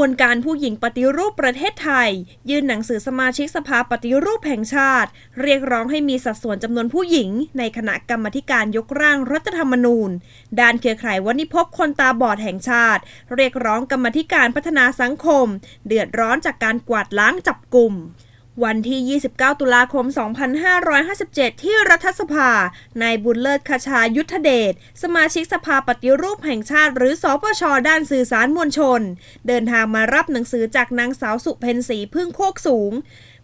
วนการผู้หญิงปฏิรูปประเทศไทย ยื่นหนังสือสมาชิกสภาปฏิรูปแห่งชาติ เรียกร้องให้มีสัดส่วนจำนวนผู้หญิง ในคณะกรรมธิการยกร่างรัฐธรรมนูญ ด้านเครือข่ายวันิพบคนตาบอดแห่งชาติ เรียกร้องกรรมธิการพัฒนาสังคม เดือดร้อนจากการกวาดล้างจับกลุ่ม วันที่ 29 ตุลาคม 2557 ที่รัฐสภา นายบุญเลิศคชายุทธเดช สมาชิกสภาปฏิรูปแห่งชาติ หรือสอปช ด้านสื่อสารมวลชน เดินทางมารับหนังสือจากนางสาวสุเพนศรีพึ่งโคกสูง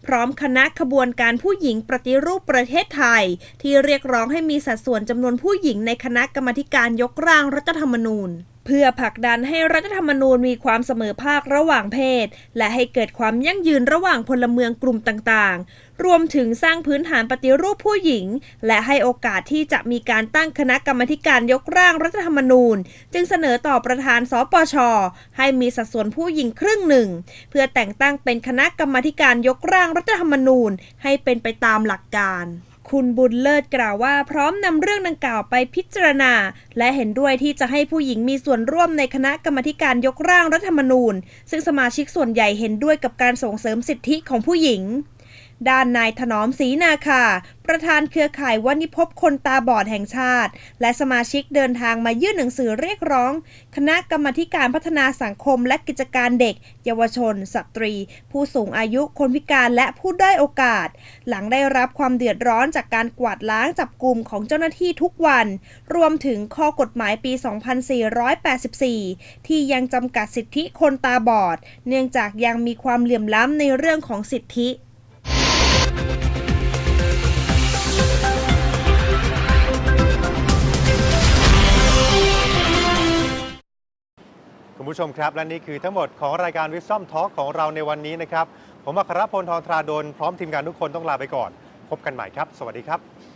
พร้อมคณะขบวนการผู้หญิงปฏิรูปประเทศไทย ที่เรียกร้องให้มีสัดส่วนจำนวนผู้หญิงในคณะกรรมธิการยกร่างรัฐธรรมนูญ เพื่อผลักดันให้รัฐธรรมนูญมีความเสมอภาคระหว่างเพศ และให้เกิดความยั่งยืนระหว่างพลเมืองกลุ่มต่างๆ รวมถึงสร้างพื้นฐานปฏิรูปผู้หญิง และให้โอกาสที่จะมีการตั้งคณะกรรมการยกร่างรัฐธรรมนูญ จึงเสนอต่อประธานสปช ให้มีสัดส่วนผู้หญิงครึ่งหนึ่ง เพื่อแต่งตั้งเป็นคณะกรรมการยกร่างรัฐธรรมนูญ ให้เป็นไปตามหลักการ คุณบุญเลิศกล่าวว่าพร้อมนำเรื่องดังกล่าวไปพิจารณา และเห็นด้วยที่จะให้ผู้หญิงมีส่วนร่วมในคณะกรรมการยกร่างรัฐธรรมนูญ ซึ่งสมาชิกส่วนใหญ่เห็นด้วยกับการส่งเสริมสิทธิของผู้หญิง ด้านนายถนอมศรีนาคา ประธานเครือข่ายวันิพบคนตาบอดแห่งชาติ และสมาชิกเดินทางมายื่นหนังสือเรียกร้อง คณะกรรมาการพัฒนาสังคมและกิจการเด็ก เยาวชน สตรี ผู้สูงอายุคนพิการและผู้ด้อยโอกาส หลังได้รับความเดือดร้อนจากการกวาดล้างจับกลุ่มของเจ้าหน้าที่ทุกวัน รวมถึงข้อกฎหมายปี 2484 ที่ยังจำกัดสิทธิคนตาบอด เนื่องจากยังมีความเหลื่อมล้ำในเรื่องของสิทธิ คุณผู้ชมครับ และนี่คือทั้งหมดของรายการวิ s ซ o มทอล์กของเราในวันนี้นะครับ ผมอัครพลทองทราดลพร้อมทีมงานทุกคนต้องลาไปก่อน พบกันใหม่ครับ สวัสดีครับ